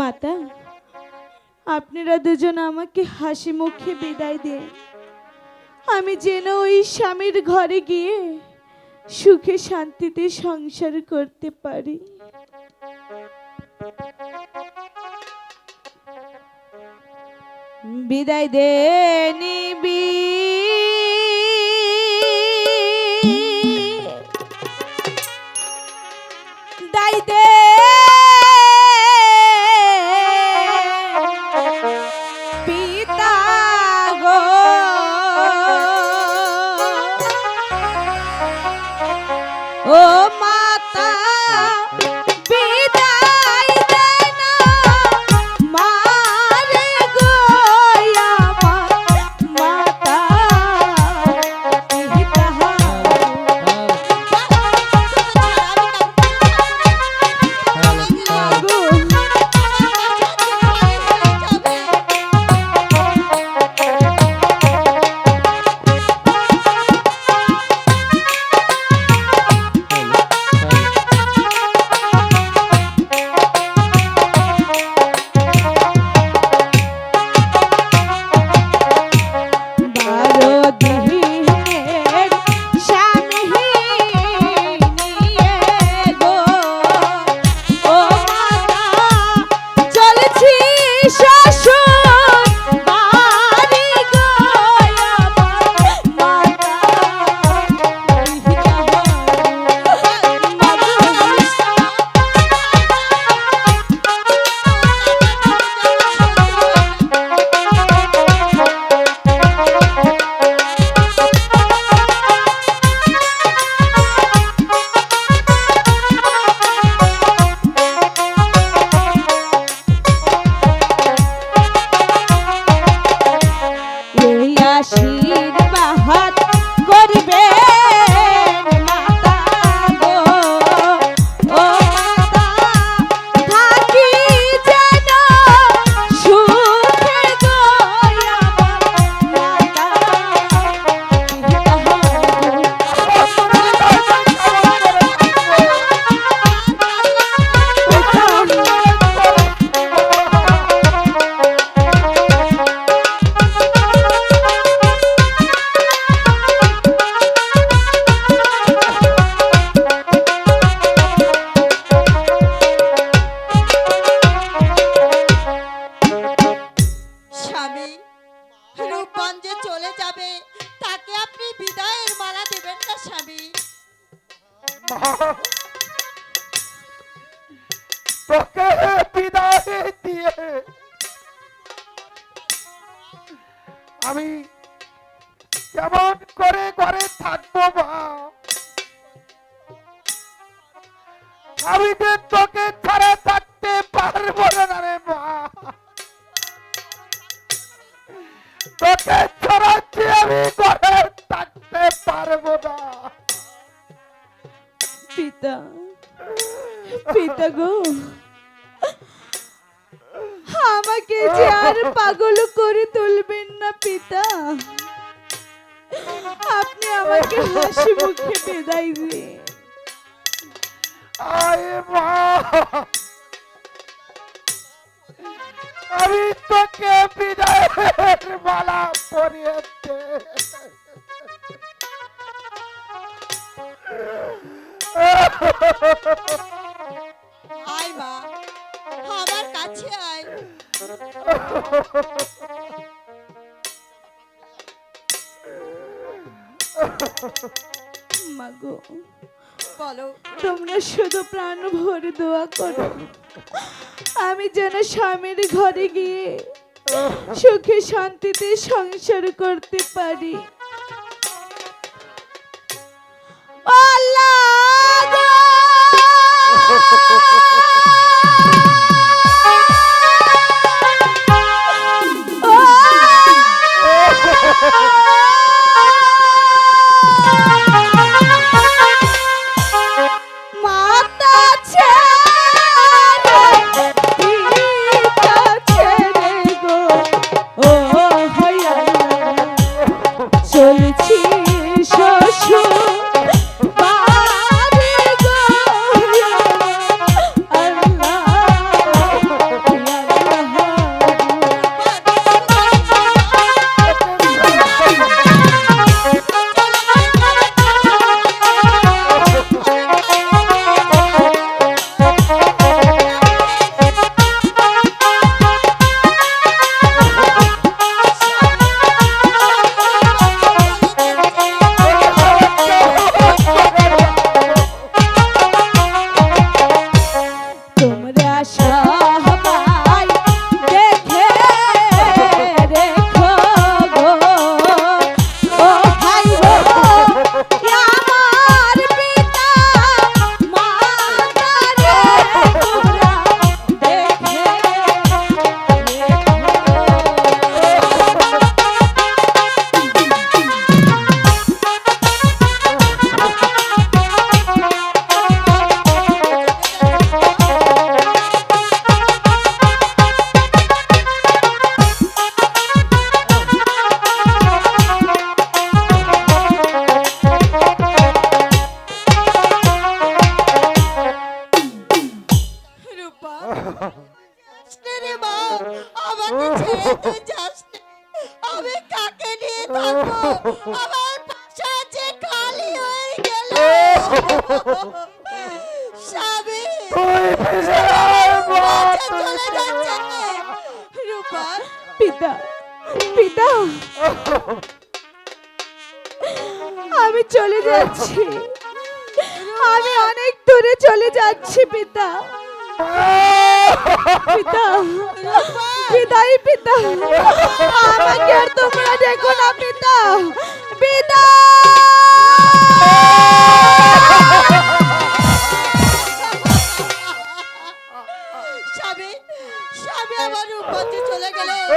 মাতা, আপনারা দুজন আমাকে হাসি মুখে বিদায় দেন। আমি যেন ওই স্বামীর ঘরে গিয়ে সুখে শান্তিতে সংসার করতে পারি। বিদায় দে নিবি। দাই দে। ও তোকে বিদায় দিয়ে আমি কেমন করে ঘরে থাকব মা? আমি যে তোকে ছাড়া থাকতে পারব না রে মা। তোকে পিতা। পিতা গো। আমাকে যে আর পাগল করে তুলবেন না পিতা। আপনি আমাকে হাসি মুখে বিদায় মা। আমি তোকে বিদায়ের মালা পরিয়েছে আয় মা, আমার কাছে আয়। মাগো বলো, তোমরা শুধু প্রাণ ভরে দোয়া করো। আমি যেন স্বামীর ঘরে গিয়ে সুখে শান্তিতে সংসার করতে পারি। show. তুই যাস আমি কাকে নিয়ে থাকব? আমার পাশা যে খালি হয়ে গেল। স্বামী তুই ফিরে আয় মা চলে যাচ্ছে। রূপা পিতা পিতা। আমি চলে যাচ্ছি। আমি অনেক দূরে চলে যাচ্ছি পিতা। পিতা বিদায় পিতা আমাকে আর তোমরা দেখো না পিতা বিদায়